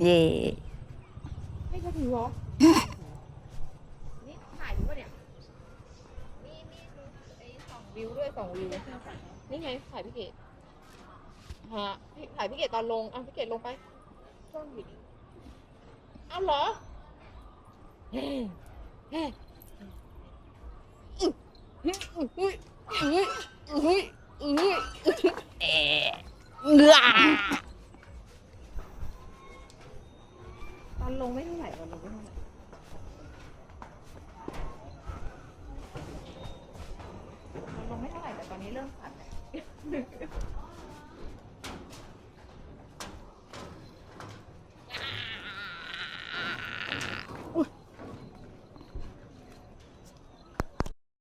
เย่ให้ก็ถือวะนี่ถ่ายอยู่ปะเนี่ยมีมีดูไอ้สองวิวด้วยสองวิว นี่ไงถ่ายพี่เกดฮะพี่ถ่ายพี่เกดตอนลงอะพี่เกดลงไปช่วงวิดเอาเหรอเฮ้เฮ้อุ้ยอุ้ยอุ้ยอุ้ยอุ้ย เอ๊ะ เงือตอนลงไม่เท่าไหร่ตอนลงไม่เท่าไหร่ตอนลงไม่เท่าไหร่แต่ตอนนี้เริ่มสั่นแล้ว